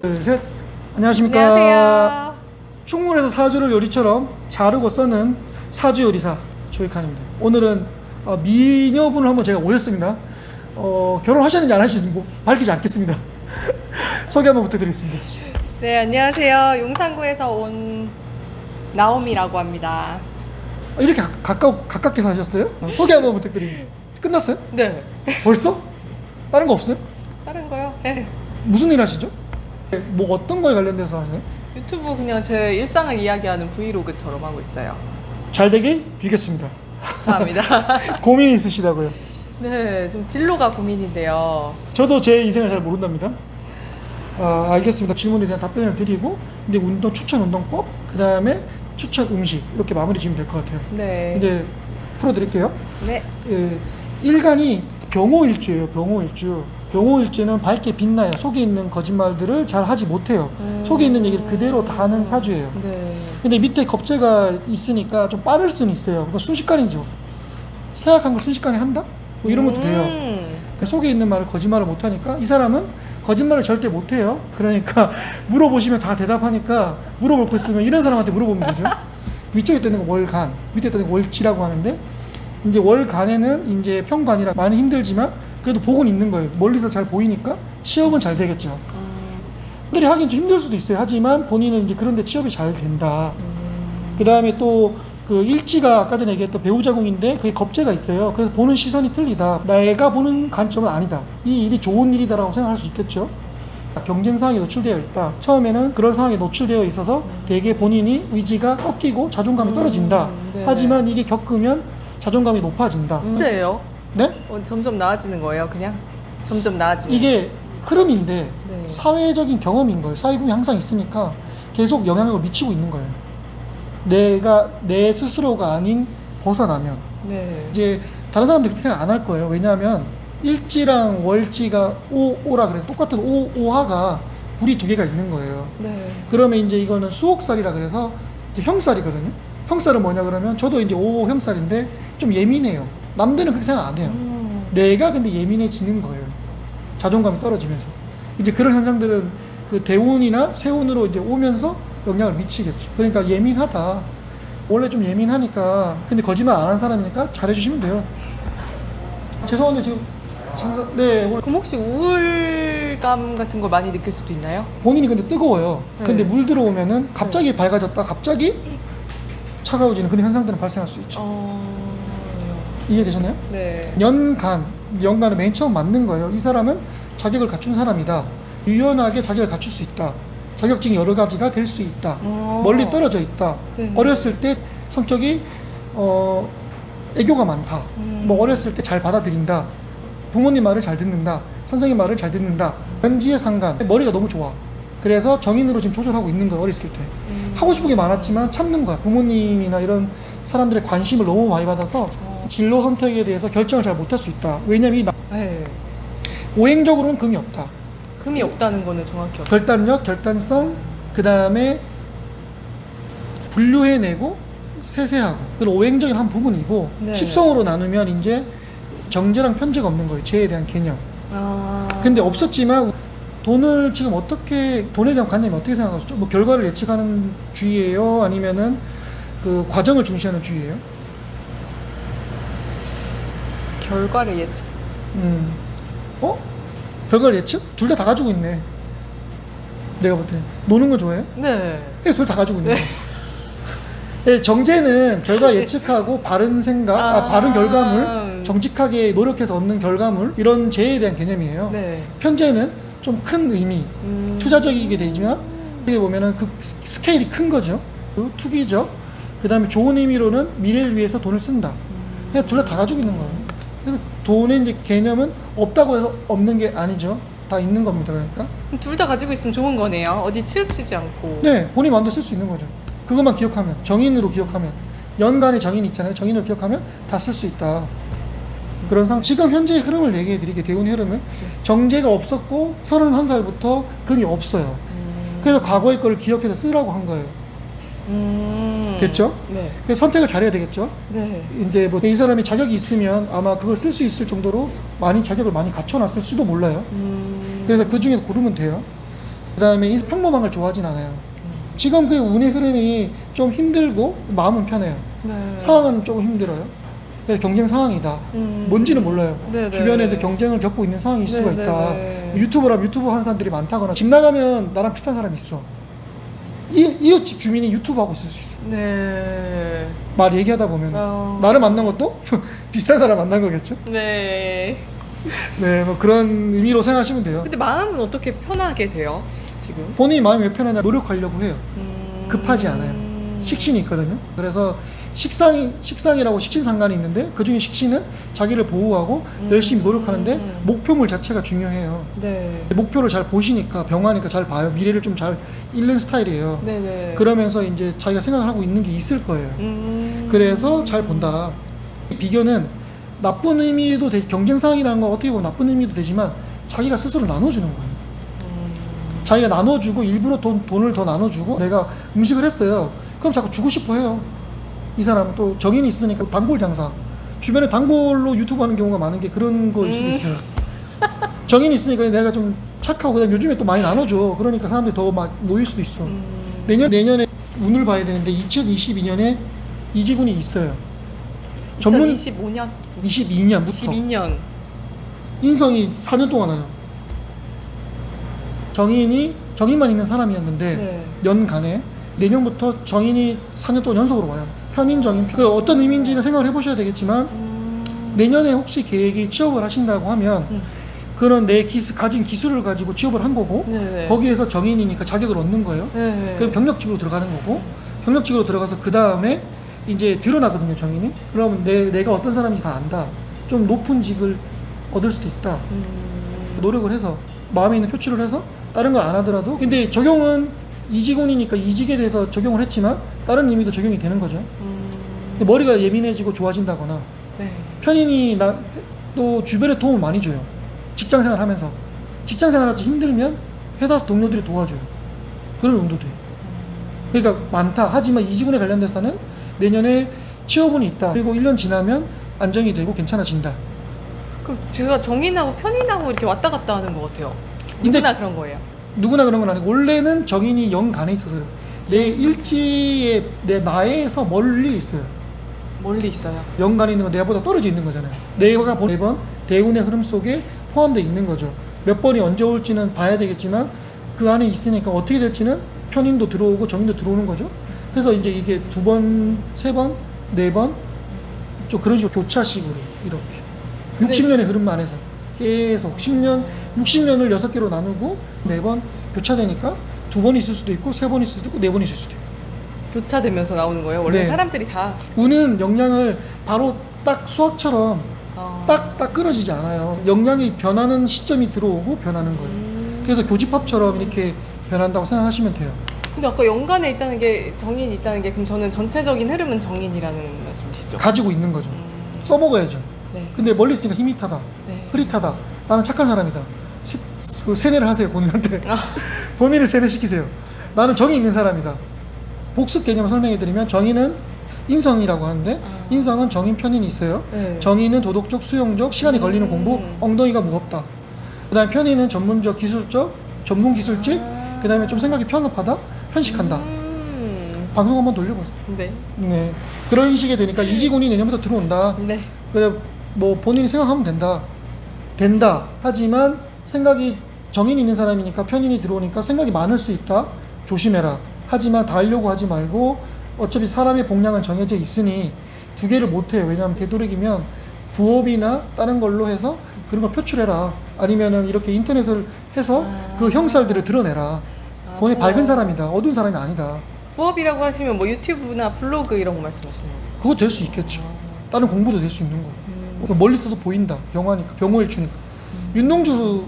둘, 셋. 안녕하십니까. 안녕하세요. 충무에서 사주를 요리처럼 자르고 써는 사주 요리사 조익환입니다. 오늘은 어, 미녀분을 한번 제가 오셨습니다. 어, 결혼하셨는지 안 하셨는지 뭐 밝히지 않겠습니다. 소개 한번 부탁드리겠습니다. 네, 안녕하세요. 용산구에서 온 나오미라고 합니다. 아, 이렇게 가, 가까, 가깝게 사셨어요? 어, 소개 한번 부탁드립니다. 끝났어요? 네. 벌써? 다른 거 없어요? 다른 거요? 네. 무슨 일 하시죠? 네, 뭐 어떤 거에 관련돼서 하세요? 유튜브 그냥 제 일상을 이야기하는 브이로그처럼 하고 있어요. 잘 되길 빌겠습니다. 감사합니다. 고민이 있으시다고요? 네, 좀 진로가 고민인데요. 저도 제 인생을 잘 모른답니다. 아, 알겠습니다. 질문에 대한 답변을 드리고, 근데 운동 추천 운동법, 그 다음에 추천 음식 이렇게 마무리 지으면 될 것 같아요. 네. 이제 풀어드릴게요. 네. 예, 일간이 병호일주예요. 병호일주. 병호일주는 밝게 빛나요. 속에 있는 거짓말들을 잘 하지 못해요. 음. 속에 있는 얘기를 그대로 다 하는 사주예요. 네. 근데 밑에 겁재가 있으니까 좀 빠를 수는 있어요. 그거 순식간이죠. 생각한 걸 순식간에 한다? 뭐 이런 것도 돼요. 음. 그 속에 있는 말을 거짓말을 못하니까 이 사람은 거짓말을 절대 못해요. 그러니까 물어보시면 다 대답하니까 물어볼 거 있으면 이런 사람한테 물어보면 되죠. 위쪽에 뜨는 거 월간, 밑에 뜨는 거 월지라고 하는데 이제 월간에는 이제 평관이라 많이 힘들지만 그래도 복은 있는 거예요. 멀리서 잘 보이니까 취업은 잘 되겠죠. 사람들이 하긴 좀 힘들 수도 있어요. 하지만 본인은 이제 그런데 취업이 잘 된다. 그 다음에 또 그 일지가 아까 전에 얘기했던 배우자궁인데 그게 겁재가 있어요. 그래서 보는 시선이 틀리다. 내가 보는 관점은 아니다. 이 일이 좋은 일이다라고 생각할 수 있겠죠. 경쟁 상황에 노출되어 있다. 처음에는 그런 상황에 노출되어 있어서 되게 본인이 의지가 꺾이고 자존감이 떨어진다. 음, 네. 하지만 이게 겪으면 자존감이 높아진다. 언제예요? 네? 어, 점점 나아지는 거예요, 그냥? 점점 나아지는. 이게 흐름인데 네. 사회적인 경험인 거예요. 사회국이 항상 있으니까 계속 영향을 미치고 있는 거예요. 내가 내 스스로가 아닌 벗어나면 네. 이제 다른 사람들이 그렇게 생각 안 할 거예요. 왜냐하면 일지랑 월지가 오 오라 그래서 똑같은 오 오화가 불이 두 개가 있는 거예요. 네. 그러면 이제 이거는 수옥살이라 그래서 이제 형살이거든요. 형살은 뭐냐 그러면 저도 이제 오 형살인데 좀 예민해요. 남들은 그렇게 생각 안 해요. 음. 내가 근데 예민해지는 거예요. 자존감이 떨어지면서. 이제 그런 현상들은 그 대운이나 세운으로 이제 오면서 영향을 미치겠죠. 그러니까 예민하다. 원래 좀 예민하니까 근데 거짓말 안한 사람이니까 잘해주시면 돼요. 죄송한데 지금 장사 네 오늘 그럼 혹시 우울감 같은 걸 많이 느낄 수도 있나요? 본인이 근데 뜨거워요. 근데 네. 물 들어오면은 갑자기 밝아졌다 갑자기 차가워지는 그런 현상들은 발생할 수 있죠. 어. 이해되셨나요? 네. 연간, 연간은 맨 처음 맞는 거예요. 이 사람은 자격을 갖춘 사람이다. 유연하게 자격을 갖출 수 있다. 자격증이 여러 가지가 될 수 있다. 어. 멀리 떨어져 있다. 네. 어렸을 때 성격이 어, 애교가 많다. 음. 뭐 어렸을 때 잘 받아들인다. 부모님 말을 잘 듣는다. 선생님 말을 잘 듣는다. 현지의 상관. 머리가 너무 좋아. 그래서 정인으로 지금 조절하고 있는 거야, 어렸을 때. 음. 하고 싶은 게 많았지만 참는 거야. 부모님이나 이런 사람들의 관심을 너무 많이 받아서 어. 진로 선택에 대해서 결정을 잘 못할 수 있다. 왜냐면 이 나- 네. 오행적으로는 금이 없다. 금이 없다는 거는 정확히 어떻게 결단력, 결단성, 그 다음에 분류해내고 세세하고 그리고 오행적인 한 부분이고 네. 십성으로 나누면 이제 정제랑 편제가 없는 거예요. 죄에 대한 개념. 아. 근데 없었지만 돈을 지금 어떻게 돈에 대한 관념이 어떻게 생각하시죠? 뭐 결과를 예측하는 주의예요? 아니면은 그 과정을 중시하는 주의예요? 결과를 예측. 음. 어? 결과를 예측? 둘 다 다 가지고 있네. 내가 볼 때. 노는 거 좋아해요? 네. 예, 둘 다 가지고 있네. 예, 정제는 결과 예측하고 바른 생각, 아, 아. 바른 결과물, 정직하게 노력해서 얻는 결과물, 이런 재에 대한 개념이에요. 네. 편제는 좀 큰 의미, 음. 투자적이게 되지만, 어떻게 보면은 그 스- 스케일이 큰 거죠. 그 투기적, 그 다음에 좋은 의미로는 미래를 위해서 돈을 쓴다. 그냥 둘 다 다 가지고 있는 거예요. 그래서 돈의 이제 개념은 없다고 해서 없는 게 아니죠. 다 있는 겁니다. 그러니까. 둘 다 가지고 있으면 좋은 거네요. 어디 치우치지 않고. 네, 본인 마음대로 쓸 수 있는 거죠. 그것만 기억하면, 정인으로 기억하면, 연간의 정인 있잖아요. 정인으로 기억하면 다 쓸 수 있다. 그런 상, 지금 현재의 흐름을 얘기해 드리게, 대운의 흐름을. 정제가 없었고, 31살부터 금이 없어요. 음. 그래서 과거의 거를 기억해서 쓰라고 한 거예요. 음. 됐죠? 네. 그래서 선택을 잘해야 되겠죠. 네. 이제 뭐 이 사람이 자격이 있으면 아마 그걸 쓸 수 있을 정도로 많이 자격을 많이 갖춰놨을 수도 몰라요. 음. 그래서 그 중에서 고르면 돼요. 그 다음에 평범한 걸 좋아하진 않아요. 지금 그 운의 흐름이 좀 힘들고 마음은 편해요. 네. 상황은 조금 힘들어요. 경쟁 상황이다. 음. 뭔지는 몰라요. 네네. 주변에도 경쟁을 겪고 있는 상황일 수가 네네네. 있다. 유튜버라면 유튜브 하는 사람들이 많다거나 집 나가면 나랑 비슷한 사람이 있어. 이, 이웃집 주민이 유튜브 하고 있을 수 있어. 네. 말 얘기하다 보면 어. 나를 만난 것도 비슷한 사람 만난 거겠죠. 네. 네, 뭐 그런 의미로 생각하시면 돼요. 근데 마음은 어떻게 편하게 돼요? 지금? 본인이 마음이 왜 편하냐 노력하려고 해요. 음. 급하지 않아요. 식신이 있거든요. 그래서 식상이 식상이라고 식신 상관이 있는데 그 중에 식신은 자기를 보호하고 열심히 노력하는데 음. 목표물 자체가 중요해요. 네. 목표를 잘 보시니까 병하니까 잘 봐요. 미래를 좀 잘 읽는 스타일이에요. 네네. 그러면서 이제 자기가 생각을 하고 있는 게 있을 거예요. 음. 그래서 잘 본다. 비교는 나쁜 의미도 되, 경쟁 상황이라는 건 어떻게 보면 나쁜 의미도 되지만 자기가 스스로 나눠주는 거예요. 음. 자기가 나눠주고 일부러 돈, 돈을 더 나눠주고 내가 음식을 했어요. 그럼 자꾸 주고 싶어 해요. 이 사람은 또 정인이 있으니까 단골 장사. 주변에 단골로 유튜브 하는 경우가 많은 게 그런 거일 수도 음. 있어요. 정인이 있으니까 내가 좀 착하고 그다음에 요즘에 또 많이 나눠줘. 그러니까 사람들이 더 막 모일 수도 있어. 음. 내년 내년에 운을 봐야 되는데 2022년에 이지군이 있어요. 전문 2025년, 22년부터 12년. 인성이 4년 동안 와요. 정인이 정인만 있는 사람이었는데 네. 연간에 내년부터 정인이 4년 동안 연속으로 와요. 편인 정인. 그 어떤 의미인지는 생각을 해보셔야 되겠지만 음. 내년에 혹시 계획이 취업을 하신다고 하면 음. 그런 내 기술 가진 기술을 가지고 취업을 한 거고 네네. 거기에서 정인이니까 자격을 얻는 거예요. 네. 그럼 병력직으로 들어가는 거고 병력직으로 들어가서 그 다음에 이제 드러나거든요 정인이. 그러면 내, 내가 어떤 사람인지 다 안다. 좀 높은 직을 얻을 수도 있다. 음. 노력을 해서 마음에 있는 표출을 해서 다른 걸 안 하더라도 근데 적용은 이직원이니까 이직에 대해서 적용을 했지만 다른 의미도 적용이 되는 거죠. 음. 근데 머리가 예민해지고 좋아진다거나 네. 편인이 나, 또 주변에 도움을 많이 줘요. 직장 생활 하면서. 직장 생활 하지 힘들면 회사 동료들이 도와줘요. 그런 돼요. 그러니까 많다. 하지만 이직원에 관련돼서는 내년에 취업운이 있다. 그리고 1년 지나면 안정이 되고 괜찮아진다. 그 제가 정인하고 편인하고 이렇게 왔다 갔다 하는 것 같아요. 근데- 누구나 그런 거예요. 누구나 그런 건 아니고 원래는 정인이 영간에 있어서 그래요. 내 일지에 내 나에서 멀리 있어요. 멀리 있어요. 연간에 있는 건 내가보다 떨어져 있는 거잖아요. 내가 본 매번 대운의 흐름 속에 포함되어 있는 거죠. 몇 번이 언제 올지는 봐야 되겠지만 그 안에 있으니까 어떻게 될지는 편인도 들어오고 정인도 들어오는 거죠. 그래서 이제 이게 두 번, 세 번, 네 번, 좀 그런 식으로 교차식으로 이렇게. 네. 60년의 흐름 안에서 계속 10년, 60년을 여섯 개로 나누고 네번 교차되니까 두 번 있을 수도 있고 세 번 있을 수도 있고 네 번 있을 수도 있고. 교차되면서 나오는 거예요. 원래 네. 사람들이 다. 운은 영향을 바로 딱 수학처럼 어. 딱, 딱 끊어지지 않아요. 영향이 변하는 시점이 들어오고 변하는 거예요. 음. 그래서 교집합처럼 이렇게 변한다고 생각하시면 돼요. 근데 아까 연간에 있다는 게 정인이 있다는 게 그럼 저는 전체적인 흐름은 정인이라는 말씀이시죠? 가지고 있는 거죠. 음. 써먹어야죠. 네. 근데 멀리 있으니까 힘이 타다. 네. 흐릿하다. 나는 착한 사람이다. 시, 그 세뇌를 하세요, 본인한테. 아. 본인을 세뇌시키세요. 나는 정이 있는 사람이다. 복습 개념을 설명해드리면 정의는 인성이라고 하는데 아. 인성은 정인 편인이 있어요. 네. 정의는 도덕적, 수용적, 시간이 음. 걸리는 공부, 엉덩이가 무겁다. 그 다음에 편의는 전문적, 기술적, 전문 기술직, 아. 그 다음에 좀 생각이 편협하다, 편식한다. 음. 방송 한번 돌려보세요. 네. 네. 그런 식이 되니까 이지군이 내년부터 들어온다. 네. 그래, 뭐 본인이 생각하면 된다. 된다. 하지만 생각이 정인 있는 사람이니까 편인이 들어오니까 생각이 많을 수 있다. 조심해라. 하지만 다 하려고 하지 말고 어차피 사람의 복량은 정해져 있으니 두 개를 못 해요. 왜냐하면 되도록이면 부업이나 다른 걸로 해서 그런 걸 표출해라. 아니면은 이렇게 인터넷을 해서 아. 그 형살들을 드러내라. 아, 본인 부업. 밝은 사람이다. 어두운 사람이 아니다. 부업이라고 하시면 뭐 유튜브나 블로그 이런 거 말씀하시는 거예요? 그거 될 수 있겠죠. 다른 공부도 될 수 있는 거고. 음. 멀리서도 보인다. 병화니까. 병호일주니까. 윤동주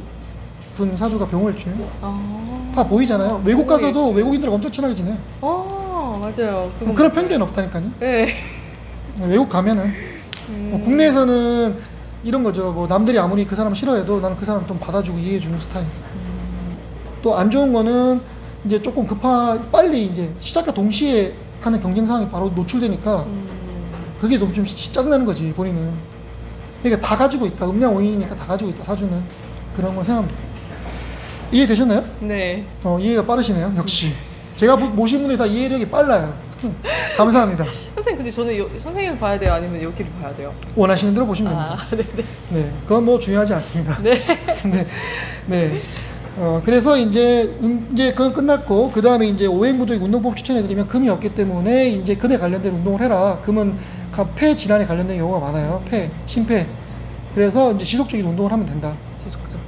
분 사주가 병호일주예요. 아. 다 보이잖아요. 외국 가서도. 외국인들하고 엄청 친하게 지내. 어, 맞아요. 그건 그런. 편견 없다니까요. 네. 외국 가면은. 뭐 음. 국내에서는 이런 거죠. 뭐 남들이 아무리 그 사람 싫어해도 나는 그 사람 좀 받아주고 이해해주는 스타일. 또 안 좋은 거는 이제 조금 급하, 빨리 이제 시작과 동시에 하는 경쟁 상황이 바로 노출되니까 음. 그게 너무 좀 시- 짜증나는 거지 본인은 그러니까 다 가지고 있다 음량 오인이니까 다 가지고 있다 사주는 그런 걸 생각합니다 이해되셨나요? 네. 어 이해가 빠르시네요 역시 제가 모- 모신 분들이 다 이해력이 빨라요 감사합니다 선생님 근데 저는 여, 선생님을 봐야 돼요? 아니면 여기를 봐야 돼요? 원하시는 대로 보시면 됩니다 아, 네네. 네 그건 뭐 중요하지 않습니다 네. 네. 네. 어, 그래서 이제, 운- 이제 그건 끝났고, 그 다음에 이제 오행부족의 운동법 추천해드리면 금이 없기 때문에 이제 금에 관련된 운동을 해라. 금은 가- 폐 질환에 관련된 경우가 많아요. 폐, 심폐. 그래서 이제 지속적인 운동을 하면 된다. 지속적.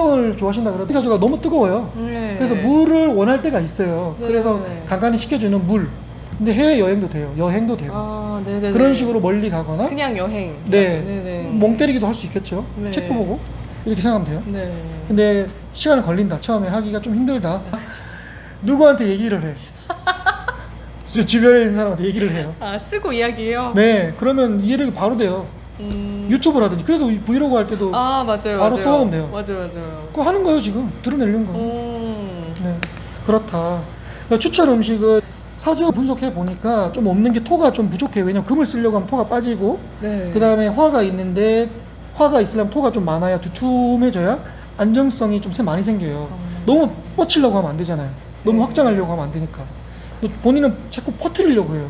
을 좋아하신다 그러면 사주가 너무 뜨거워요. 네. 그래서 물을 원할 때가 있어요. 네. 그래서 간간히 식혀주는 물. 근데 해외 여행도 돼요. 여행도 되고. 아, 네네네. 그런 식으로 멀리 가거나, 그냥 여행. 네. 네네. 멍 때리기도 할 수 있겠죠. 네. 책 보고. 이렇게 생각하면 돼요. 네. 근데 시간은 걸린다. 처음에 하기가 좀 힘들다. 누구한테 얘기를 해? 제 주변에 있는 사람한테 얘기를 해요. 아, 쓰고 이야기해요? 네, 그러면 이해력이 바로 돼요. 음. 그래서 이 브이로그 할 때도 아, 맞아요. 바로 맞아요. 써놓으면 돼요. 맞아요, 맞아요. 그거 하는 거예요, 지금. 드러내는 거. 음. 네, 그렇다. 그러니까 추천 음식은 사주 분석해 보니까 좀 없는 게 토가 좀 부족해요. 왜냐면 금을 쓰려고 하면 토가 빠지고, 네. 그 다음에 화가 있는데 화가 있으려면 토가 좀 많아야 두툼해져야 안정성이 좀새 많이 생겨요. 너무 뻗치려고 하면 안 되잖아요. 너무 네. 확장하려고 하면 안 되니까. 또 본인은 자꾸 퍼뜨리려고 해요.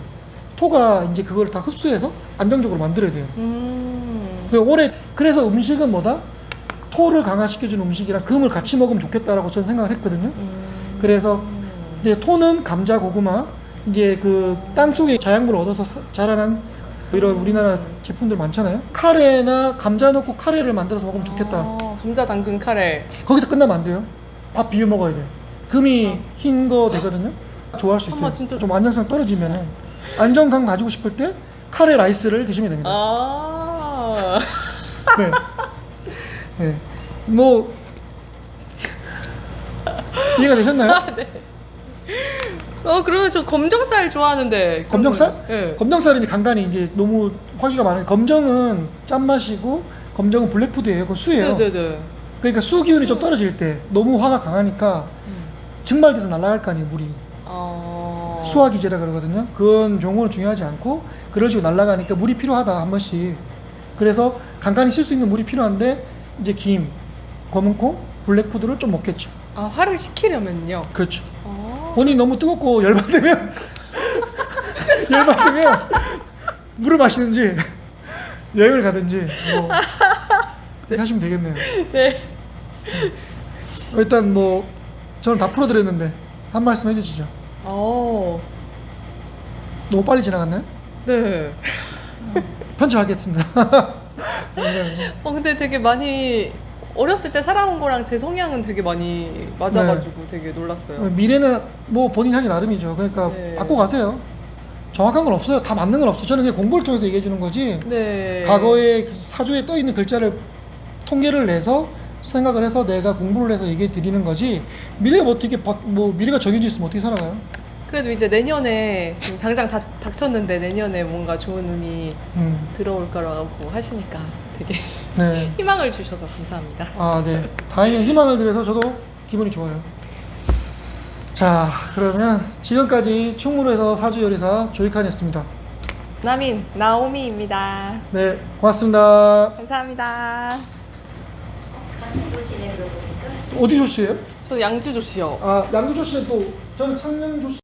토가 이제 그걸 다 흡수해서 안정적으로 만들어야 돼요. 음. 그 올해 그래서 음식은 뭐다? 토를 강화시켜주는 음식이랑 금을 같이 먹으면 좋겠다라고 저는 생각을 했거든요. 음. 그래서 이제 토는 감자, 고구마, 이제 그 땅 속에 자양분을 얻어서 사- 자라난 이런 우리나라 제품들 많잖아요. 카레나 감자 넣고 카레를 만들어서 먹으면 좋겠다. 아, 감자 당근 카레. 거기서 끝나면 안 돼요. 밥 비벼 먹어야 돼요. 금이 흰 거 되거든요. 좋아할 수 있어요. 좀 안정성 떨어지면은 안정감 가지고 싶을 때 카레 라이스를 드시면 됩니다. 아. 네. 네. 뭐 이해가 되셨나요? 어, 그러면 저 검정살 좋아하는데. 검정살? 네. 검정살은 이제 간간히 이제 너무 화기가 많아요. 검정은 짠맛이고 검정은 블랙푸드예요. 그 수예요. 네네네. 그러니까 수 기운이 좀 떨어질 때 너무 화가 강하니까 증발돼서 날아갈 거 아니에요, 물이. 어. 수화 기제라 그러거든요. 그건 용어는 중요하지 않고 그런 식으로 날아가니까 물이 필요하다 한 번씩. 그래서 간간히 쓸 수 있는 물이 필요한데 이제 김, 검은콩, 블랙푸드를 좀 먹겠죠. 아, 화를 식히려면요. 그렇죠. 어. 본인 이 너무 뜨겁고 열받으면 열받으면 물을 마시든지 여행을 가든지 뭐 그렇게 하시면 되겠네요. 네. 일단 뭐 저는 다 풀어드렸는데 한 말씀 해주시죠. 어. 너무 빨리 지나갔나요? 네. 편집하겠습니다. 어, 근데 되게 많이 어렸을 때 살아온 거랑 제 성향은 되게 많이 맞아가지고 네. 되게 놀랐어요. 미래는 뭐 본인 하기 나름이죠. 그러니까 네. 바꿔 가세요. 정확한 건 없어요. 다 맞는 건 없어요. 저는 그냥 공부를 통해서 얘기해 주는 거지. 네. 과거에 그 사주에 떠 있는 글자를 통계를 내서 생각을 해서 내가 공부를 해서 얘기해 드리는 거지. 미래가 뭐 어떻게 바, 뭐 미래가 정해져 있으면 어떻게 살아가요? 그래도 이제 내년에 지금 당장 다, 닥쳤는데 내년에 뭔가 좋은 운이 음, 들어올 거라고 하시니까 되게 네. 희망을 주셔서 감사합니다. 아, 네. 다행히 희망을 드려서 저도 기분이 좋아요. 자, 그러면 지금까지 충무로에서 사주 요리사 조이칸이었습니다. 나민 나오미입니다. 네, 고맙습니다. 감사합니다. 어디 조씨예요? 저 양주조 씨요. 아, 양구조 씨는 또 저는 창녕조 씨.